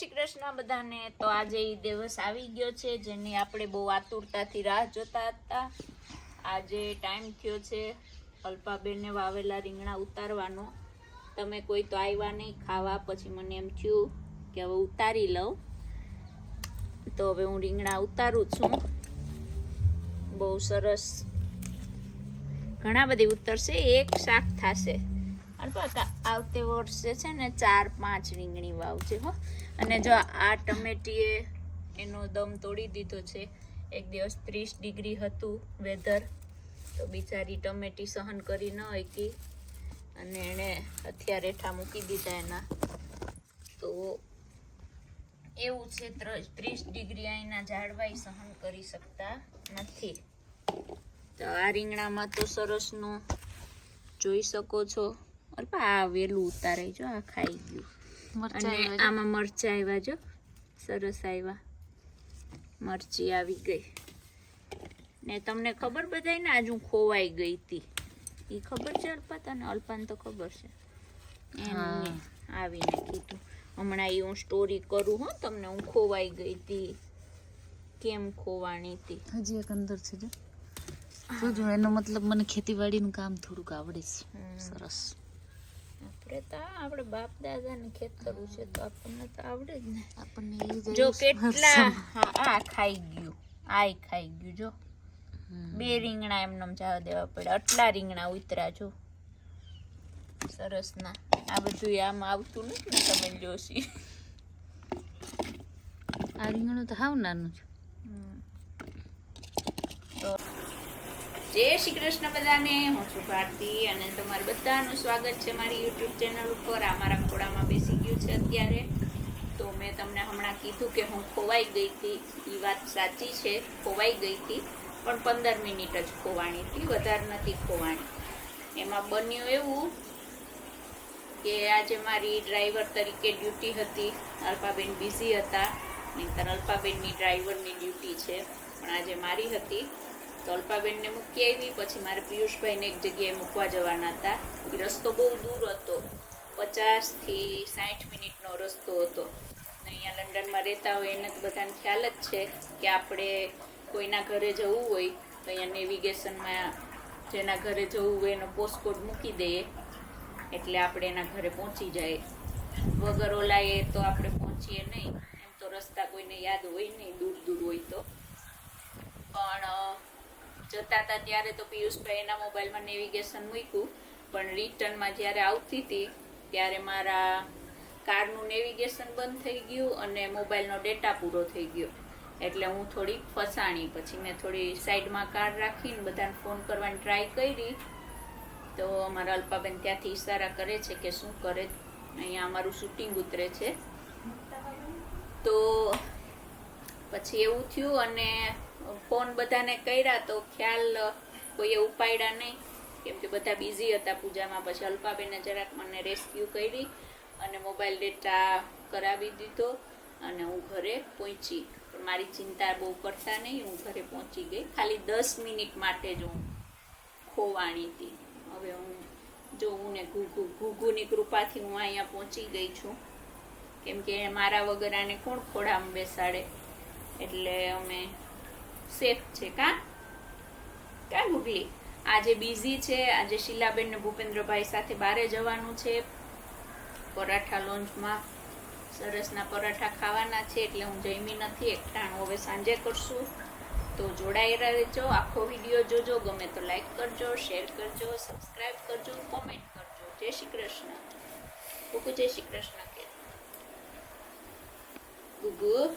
શ્રી કૃષ્ણ બધાને. તો આજે એ દિવસ આવી ગયો છે જેની આપણે બહુ આતુરતાથી રાહ જોતા હતા. આજે ટાઈમ થયો છે અલ્પાબેનને વાવેલા રીંગણા ઉતારવાનો. તમે કોઈ તો આવ્યા નહીં, ખાવા પછી મને એમ થયું કે હવે ઉતારી લઉં. તો હવે હું રીંગણા ઉતારું છું. બહુ સરસ. ઘણા બધી ઉતરશે, એક શાક થશે. અલ્પા, આવતે વર્ષે છે ને ચાર પાંચ રીંગણી વાવજે હો. અને જો આ ટમેટીએ એનો દમ તોડી દીધો છે. એક દિવસ ત્રીસ ડિગ્રી હતું વેધર તો બિચારી ટમેટી સહન કરી ન શકી અને એણે હથિયાર હેઠા મૂકી દીધા એના. તો એવું છે ત્રીસ ડિગ્રી અહીંના ઝાડવાય સહન કરી શકતા નથી. તો આ રીંગણામાં તો સરસનું જોઈ શકો છો. અરે આ વેલું ઉતારે જો, આ ખાઈ ગયું. અને આમાં મરચા આવ્યા જો. સરસ આવ્યા. મરચી આવી ગઈ. ને તમને ખબર બધાય ને આજ હું ખોવાઈ ગઈ હતી. એ ખબર છે અલ્પા તને અલ્પાને તો ખબર છે. એમને આવીને કીધું. હમણાં એ હું સ્ટોરી કરું હો તમને. હું ખોવાઈ ગઈ હતી. કેમ ખોવાણી હતી? હજી એક અંદર છે જો. જોજો એનો મતલબ મને ખેતીવાડીનું કામ થોડુંક આવડે છે. સરસ. આપણે તો આપણે બાપ દાદાને ખેતરું છે તો આપણને તો આવડે જ ને. આપણને જો કેટલા આ ખાઈ ગયું. આય ખાઈ ગયું જો. બે રીંગણા એમને જવા દેવા પડે આટલા રીંગણા ઉતરા જો. સરસ ના. આ બધું આમ આવતું નથી ને તમે જોશી. આ રીંગણું તો હાવ નાનું છે તો જય શ્રી કૃષ્ણ બધાને. હું છું ભારતી અને તમારું બધાનું સ્વાગત છે મારી યુટ્યુબ ચેનલ ઉપર. આ મારા ખોડામાં બેસી ગયું છે અત્યારે. તો મેં તમને હમણાં કીધું કે હું ખોવાઈ ગઈ હતી. એ વાત સાચી છે, ખોવાઈ ગઈ હતી. પણ પંદર મિનિટ જ ખોવાણી હતી, વધારે નથી ખોવાણી એમાં બન્યું એવું કે આજે મારી ડ્રાઈવર તરીકે ડ્યુટી હતી. અલ્પાબેન બિઝી હતા. નહીંતર અલ્પાબેનની ડ્રાઈવરની ડ્યુટી છે. પણ આજે મારી હતી. તો અલ્પાબેનને મૂકી આવી. પછી મારે પિયુષભાઈને એક જગ્યાએ મૂકવા જવાના હતા. એ રસ્તો બહુ દૂર હતો. પચાસથી સાઠ મિનિટનો રસ્તો હતો. અહીંયા લંડનમાં રહેતા હોય એને તો બધાને ખ્યાલ જ છે કે આપણે કોઈના ઘરે જવું હોય તો અહીંયા નેવિગેશનમાં જેના ઘરે જવું હોય એનો પોસ્ટકોડ મૂકી દઈએ. એટલે આપણે એના ઘરે પહોંચી જાય. વગર ઓલાએ તો આપણે પહોંચીએ નહીં. એમ તો રસ્તા કોઈને યાદ હોય નહીં દૂર દૂર હોય તો. પણ જતા હતા ત્યારે તો પિયુષભાઈ એના મોબાઈલમાં નેવિગેશન મૂક્યું. પણ રિટર્નમાં જ્યારે આવતી હતી, ત્યારે મારા કારનું નેવિગેશન બંધ થઈ ગયું અને મોબાઈલનો ડેટા પૂરો થઈ ગયો. એટલે હું થોડી ફસાણી. પછી મેં થોડી સાઈડમાં કાર રાખીને બધાને ફોન કરવાની ટ્રાય કરી. તો અમારા અલ્પાબેન ત્યાંથી ઈશારા કરે છે કે શું કરે. અહીંયા અમારું શૂટિંગ ઉતરે છે. તો પછી એવું થયું અને ફોન બધાને કર્યા તો ખ્યાલ કોઈએ ઉપાડ્યા નહીં. કેમ કે બધા બિઝી હતા પૂજામાં. પછી અલ્પાબેને જરાક મને રેસ્ક્યુ કરી અને મોબાઈલ ડેટા કરાવી દીધો અને હું ઘરે પહોંચી. પણ મારી ચિંતા બહુ કરતા નહીં. હું ઘરે પહોંચી ગઈ. ખાલી દસ મિનિટ માટે જ હું ખોવાણી હતી. હવે હું, જો હું ને ઘુઘુ, ઘુઘુની કૃપાથી હું અહીંયા પહોંચી ગઈ છું. કેમ કે મારા વગર આને કોણ ખોડામાં બેસાડે? એટલે અમે સેફ છે, કા? કા ગુગલી? આજે બિઝી છે, આજે શીલાબેન ને ભૂપેન્દ્રભાઈ સાથે બારે જવાનું છે. પરાઠા લોન્ચમાં સરસના પરાઠા ખાવાના છે, એટલે હું જમી નથી એકઠાણ હવે સાંજે કરશું. તો જોડાયેલા રહેજો, આખો વીડિયો જોજો, ગમે તો લાઈક કરજો શેર કરજો સબસ્ક્રાઈબ કરજો કોમેન્ટ કરજો. જય શ્રી કૃષ્ણ. ગુગુ, જય શ્રી કૃષ્ણ કે. ગુગુ?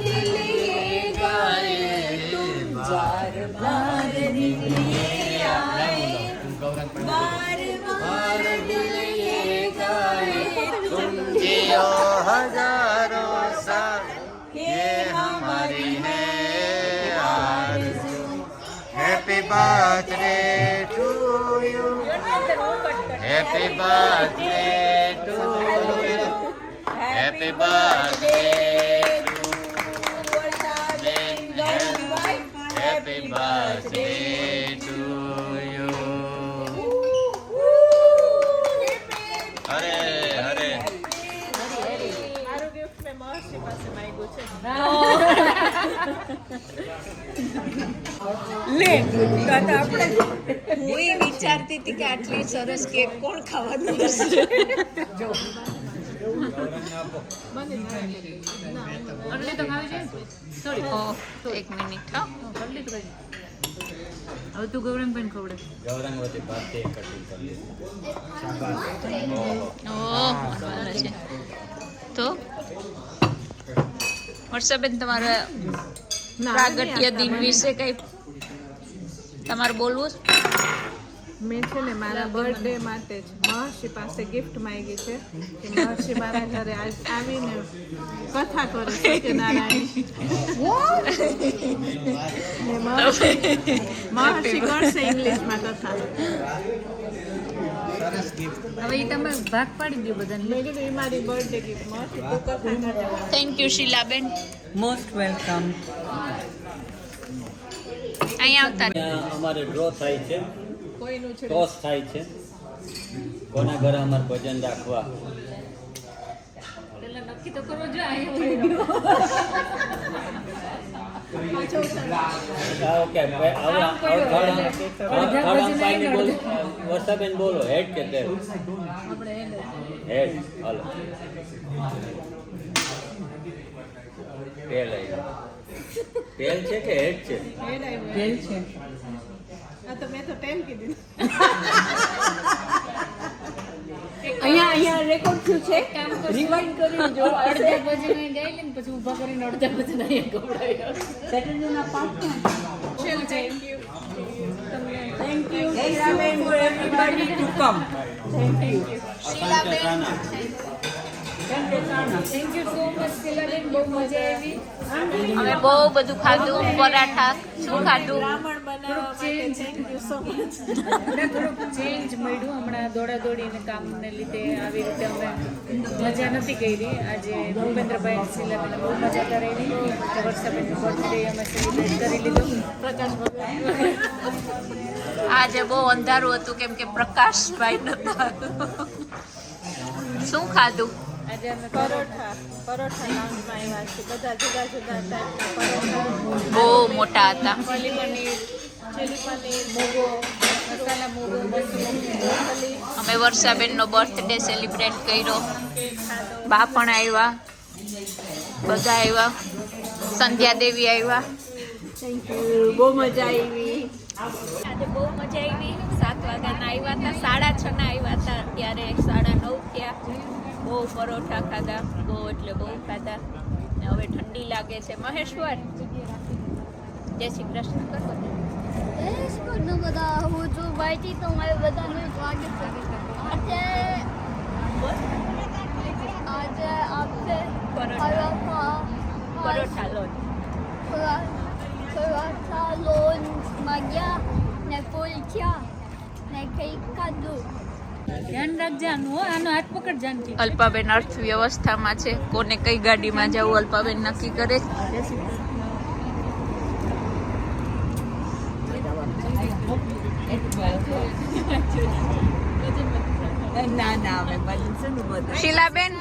सदियों हज़ारों साल ये हमारी है happy birthday to you. Happy birthday to you. Happy birthday happy birthday to હું એ વિચારતી હતી કે આટલી સરસ કેક કોણ ખાવાનું હશે? ઓહ, એક મિનિટ. હવે તું ગૌરંગ પણ ખવડે. કરી છે તો વર્ષાબેન તમારા પ્રાગટ્ય દિન વિશે કઈ તમારે બોલવું? મેં છે ને મારા બર્થડે માટે જ મહર્ષિ પાસે ગિફ્ટ માંગી છે કે મહર્ષિ મારા ઘરે આવીને કથા કરે સત્યનારાયણ ને મહર્ષિ મહર્ષિ કરશે ઇંગ્લિશમાં કથા. હવે એ તમે ભાગ પાડી દો બધાને. મેં કીધું એ મારી બર્થડે ગિફ્ટમાં થેન્ક યુ શીલાબેન. મોસ્ટ વેલકમ અહીંયા આવતા અમારે ડ્રો થાય છે. કોઈનું છે? ટોસ થાય છે. કોના ઘરે અમાર ભજન રાખવા? નક્કી તો કરવો જોઈએ અહીંયા આ ઓકે હવે હવે થર્ડ પાર્ટી બોલ વર્ષાબેન બોલો હેડ કે તે હેડ હાલો. તેલ આવી તેલ છે કે હેડ છે? હેડ આવ્યો તેલ છે. આ તો મેં તો ટેન કીધું. અહીંયા અહીંયા રેકોર્ડ થયું છે. રિવાઇન્ડ કરીને જો અડધા બજે નહીં જાય ને પછી ઊભા કરીને અડધા ભજન અહીંયા સેટરડે ના પાંચ ચલો thank you thank you શીલાબેન. Thank you so much શીલાબેન. બહુ મજા આવી. અમે બહુ બધું ખાધું પરાઠા શું ખાધું? બનાવવા માટે થેન્ક યુ સો મચ મને થોડુંક ચેન્જ મળ્યું હમણાં દોડા દોડીને કામને લીધે આવી રીતે અમે મજા નથી કરી. આજે ભૂપેન્દ્રભાઈ શીલાબેન બહુ મજા કરેલી તો બર્થડે અમે સેલિબ્રેટ કરી લીધું. પ્રકાશ આજે બહુ અંધારું હતું કેમ કે પ્રકાશભાઈ નતા શું ખાધું? આજે અમે પરોઠા પરોઠા બધા જુદા જુદા ટાઈપના પરોઠા. બહુ મોટા હતા. પનીર ચીલી પનીર મોગો મસાલા મોગો મસ્ત અમે વર્ષાબેનનો બર્થડે સેલિબ્રેટ કર્યો. બા પણ આવ્યા બધા આવ્યા સંધ્યા દેવી આવ્યા બહુ મજા આવી. આજે બહુ મજા આવી. સાત વાગ્યાના આવ્યા હતા. સાડા છ ના આવ્યા હતા અત્યારે. સાડા નવ થયા. બહુ પરોઠા ખાધા. બહુ એટલે બહુ ખાધા. ને હવે ઠંડી લાગે છે. મહેશ્વર જય શ્રી કૃષ્ણ. કરો દેશ કોડનો બધા હું જો બાઈટી તો મારે બધાને સ્વાગત છે આજે આજે આપણે પરોઠા. લોન પરોઠા ને કુલચા ને કંઈક ખાધું. ધ્યાન રાખજે આનું હાથ પકડ જાનકી અલ્પાબેન અર્થવ્યવસ્થામાં છે. કોને કઈ ગાડીમાં જવું અલ્પાબેન નક્કી કરે? શીલાબેન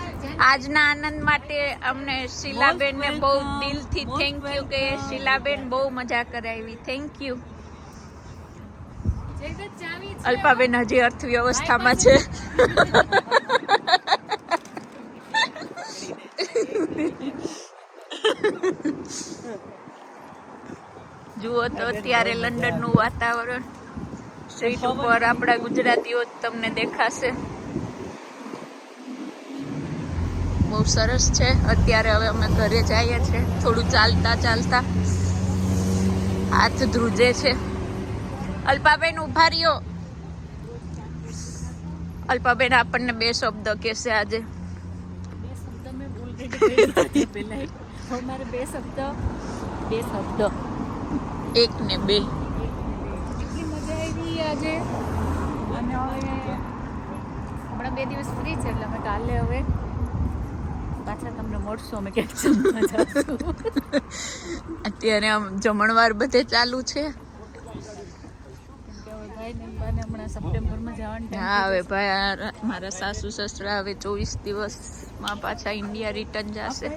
આજના આનંદ માટે અમને શીલાબેન ને બહુ દિલથી થેન્ક યુ કે શીલાબેન બહુ મજા કરાવી. થેન્ક યુ અલ્પાબેન હજી અર્થવ્યવસ્થામાં છે. જુઓ તો અત્યારે લંડનનું વાતાવરણ. સ્ટ્રીટ ઉપર આપણા ગુજરાતીઓ તમને દેખાશે. બહુ સરસ છે. અત્યારે હવે અમે ઘરે જઈએ છીએ. થોડું ચાલતા ચાલતા હાથ ધ્રુજે છે. અલ્પાબેન ઊભા રહ્યો. અલ્પાબેન આપણને બે શબ્દ કહેશે આજે. બે શબ્દ મેં ઓલરેડી પહેલા અમારે બે શબ્દ બે શબ્દ. એક ને બે. છે અને હવે હમણાં બે દિવસ ફ્રી છે એટલે અમે કાલે હવે પાછા તમને મળશું અમે ક્યાંક જમવા અત્યારે આમ જમણવાર બધે ચાલુ છે. કે હવે ભાઈ ને હમણાં સપ્ટેમ્બરમાં જવાનું time હા હવે ભાઈ મારા સાસુ સસરા હવે ચોવીસ દિવસમાં પાછા ઇન્ડિયા રિટર્ન જશે.